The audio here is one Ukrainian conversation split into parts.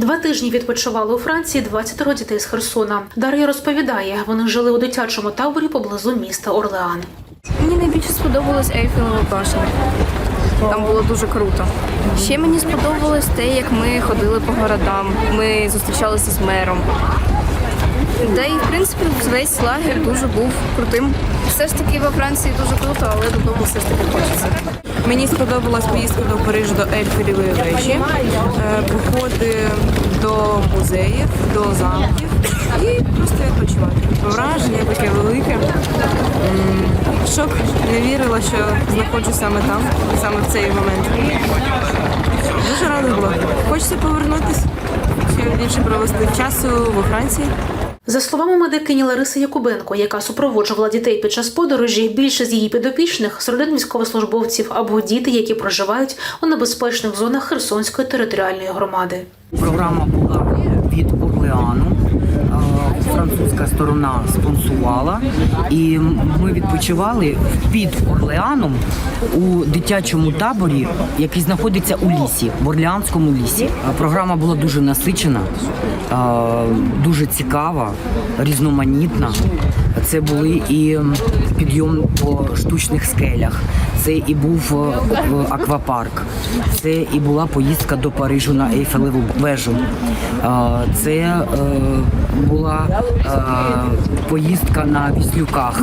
Два тижні відпочивали у Франції 20 дітей з Херсона. Дар'я розповідає, вони жили у дитячому таборі поблизу міста Орлеан. Мені найбільше сподобалась Ейфелева башня. Там було дуже круто. Ще мені сподобалось те, як ми ходили по городам. Ми зустрічалися з мером. Та й, в принципі, весь лагер дуже був крутим. Все ж таки во Франції дуже круто, але додому все ж таки хочеться. Мені сподобалась поїздка до Парижу до Ельфелівої вежі, е, походи до музеїв, до замків і просто відпочивати. Враження таке велике. Шок, не вірила, що знаходжусь саме там, саме в цей момент. Дуже рада була. Хочеться повернутися, ще більше провести часу во Франції. За словами медикині Лариси Якубенко, яка супроводжувала дітей під час подорожі, більшість її підопічних з родин військовослужбовців або діти, які проживають у небезпечних зонах Херсонської територіальної громади. Програма була від Орлеану. Французька сторона спонсувала, і ми відпочивали під Орлеаном у дитячому таборі, який знаходиться у лісі, в Орлеанському лісі. Програма була дуже насичена, дуже цікава, різноманітна. Це були і підйом по штучних скелях, це і був е, аквапарк, це і була поїздка до Парижу на Ейфелеву вежу. Е, Це е, була поїздка на віслюках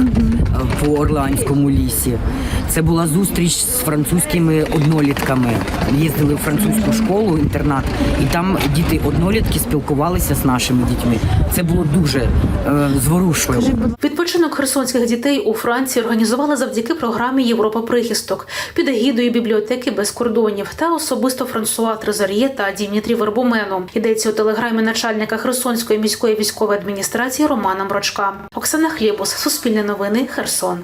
по Орлеанському лісі. Це була зустріч з французькими однолітками. Їздили в французьку школу, інтернат, і там діти однолітки спілкувалися з нашими дітьми. Це було дуже зворушливо. Відпочинок херсонських дітей у Франції організували завдяки програмі Європа прихисток під егідою бібліотеки без кордонів та особисто Франсуа Трезар'є та Дімітрі Вербомену. Йдеться у телеграмі начальника Херсонської міської військової адміністрації Романа Мрочка. Оксана Хлібус, Суспільне новини, Херсон.